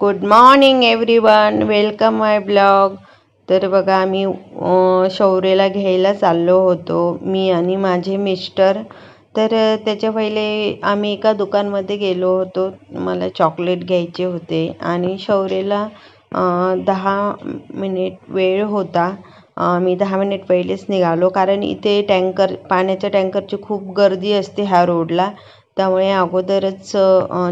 Good morning everyone welcome my blog तर बघा आम्ही शौर्यला घ्यायला चाललो होतो मी आणि माझे मिस्टर. तर त्याच्या पहिले आम्ही एका दुकानमध्ये गेलो होतो. मला चॉकलेट घ्यायचे होते आणि शौर्यला दहा मिनिट वेळ होता. मी दहा मिनिट पहिलेच निघालो कारण इथे टँकर पाण्याच्या टँकरची खूप गर्दी असते ह्या रोडला. त्यामुळे अगोदरच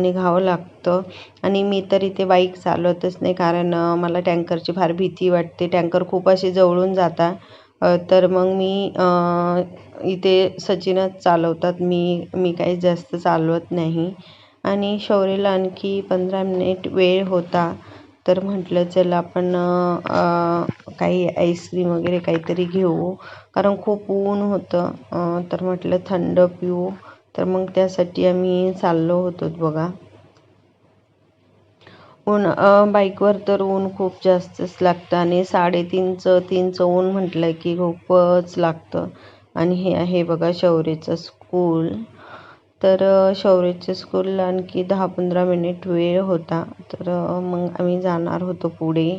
निघावं लागतं. आणि मी तर इथे बाईक चालवतच नाही कारण मला टँकरची फार भीती वाटते. टँकर खूप असे जवळून जातात. तर मग मी इथे सचिनच चालवतात. मी मी काही जास्त चालवत नाही. आणि शौर्यला आणखी पंधरा मिनिट वेळ होता. तर म्हटलं चला आपण काही आईस्क्रीम वगैरे काहीतरी घेऊ. कारण खूप ऊन होतं. तर म्हटलं थंड पिऊ. तर मग त्यासाठी आम्ही चाललो होतो बघा. ऊन बाईकवर तर ऊन खूप जास्तच लागतं आणि साडेतीनचं तीनचं ऊन म्हटलं की खूपच लागतं. आणि हे आहे बघा शौर्यचं स्कूल. तर अ, स्कूलला आणखी दहा पंधरा मिनिट वेळ होता. तर मग आम्ही जाणार होतो पुढे.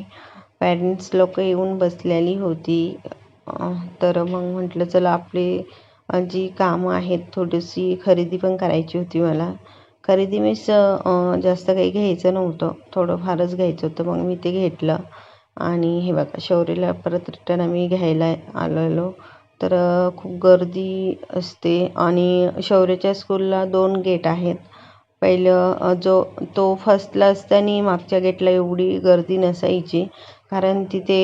पॅरेंट्स लोक येऊन बसलेली होती. तर मग म्हटलं चला आपली जी कामं आहेत थोडीशी खरेदी पण करायची होती मला. खरेदी मीन्स जास्त काही घ्यायचं नव्हतं. थोडं फारच घ्यायचं होतं. मग मी ते घेतलं. आणि हे बघा शौर्यला परत रिटर्न आम्ही घ्यायला आलेलो. तर खूप गर्दी असते. आणि शौर्यच्या स्कूलला दोन गेट आहेत. पहिलं जो तो फर्स्टला असताना मागच्या गेटला एवढी गर्दी नसायची. कारण तिथे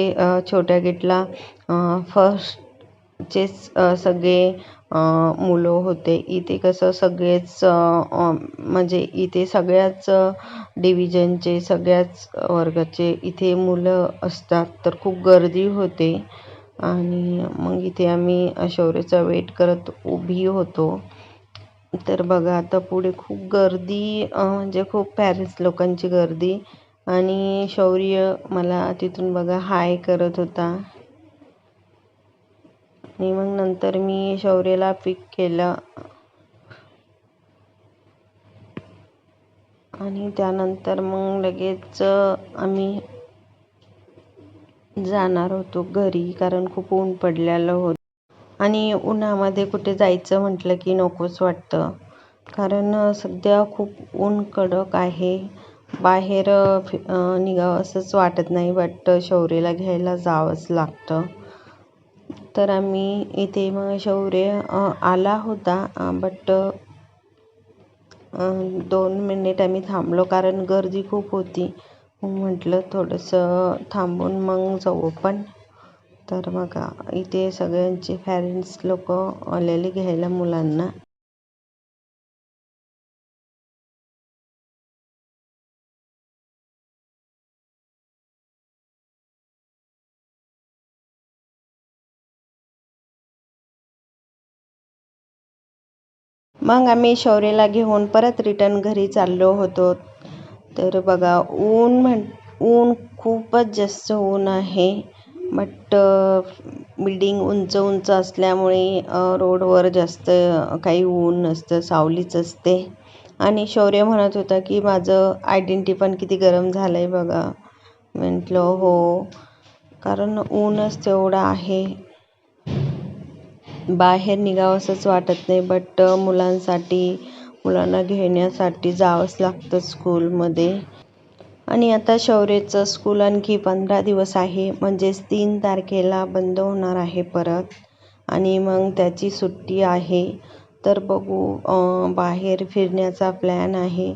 छोट्या गेटला फर्स्ट चेच सगळे मुलं होते. इथे कसं सगळेच म्हणजे इथे सगळ्याच डिव्हिजनचे सगळ्याच वर्गाचे इथे मुलं असतात. तर खूप गर्दी होते. आणि मग इथे आम्ही शौर्याचा वेट करत उभी होतो. तर बघा आता पुढे खूप गर्दी म्हणजे खूप पॅरेंट्स लोकांची गर्दी. आणि शौर्य मला तिथून बघा हाय करत होता. आणि मग नंतर मी शौर्यला पिक केलं. आणि त्यानंतर मग लगेच आम्ही जाणार होतो घरी कारण खूप ऊन पडलेलं होतं. आणि उन्हामध्ये कुठे जायचं म्हटलं की नकोच वाटतं. कारण सध्या खूप ऊन कडक आहे. बाहेर फि निघावं असंच वाटत नाही बट शौर्यला घ्यायला जावंच लागतं. तर आम्ही इथे मग शौर्य आला होता. बट दोन मिनिट आम्ही थांबलो कारण गर्दी खूप होती. म्हटलं थोडंसं थांबून मग जाऊ पण तर मग इथे सगळ्यांचे पॅरेंट्स लोक आलेले घ्यायला मुलांना. मग आम्ही शौर्यला घेऊन परत रिटर्न घरी चाललो होतो. तर बघा ऊन म्हण ऊन खूपच जास्त ऊन आहे. बट बिल्डिंग उंच उंच असल्यामुळे रोडवर जास्त काही ऊन नसतं सावलीच असते. आणि शौर्य म्हणत होता की माझं आयडेंटी पण किती गरम झालं आहे बघा. म्हटलं हो कारण ऊनच तेवढं आहे. बाहेर निघावंसंच वाटत नाही बट मुलांसाठी मुलांना घेण्यासाठी जावंच लागतं स्कूलमध्ये आणि आता शौर्यचं स्कूल आणखी पंधरा दिवस आहे म्हणजेच तीन तारखेला बंद होणार आहे परत. आणि मग त्याची सुट्टी आहे. तर बघू बाहेर फिरण्याचा प्लॅन आहे.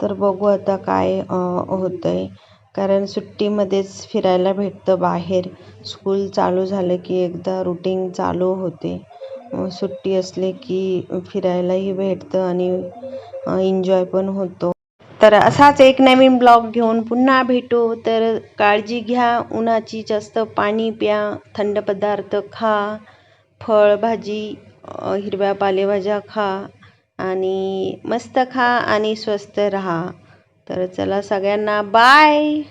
तर बघू आता काय होतं आहे कारण सुट्टीमध्येच फिरायला भेटतं बाहेर. स्कूल चालू झालं की एकदा रुटीन चालू होते. सुट्टी असले की फिरायलाही भेटतं आणि एन्जॉय पण होतो. तर असाच एक नवीन ब्लॉग घेऊन पुन्हा भेटू. तर काळजी घ्या उन्हाची जास्त पाणी प्या थंड पदार्थ खा फळभाजी हिरव्या पालेभाज्या खा आणि मस्त खा आणि स्वस्त रहा. तर चला सगळ्यांना बाय.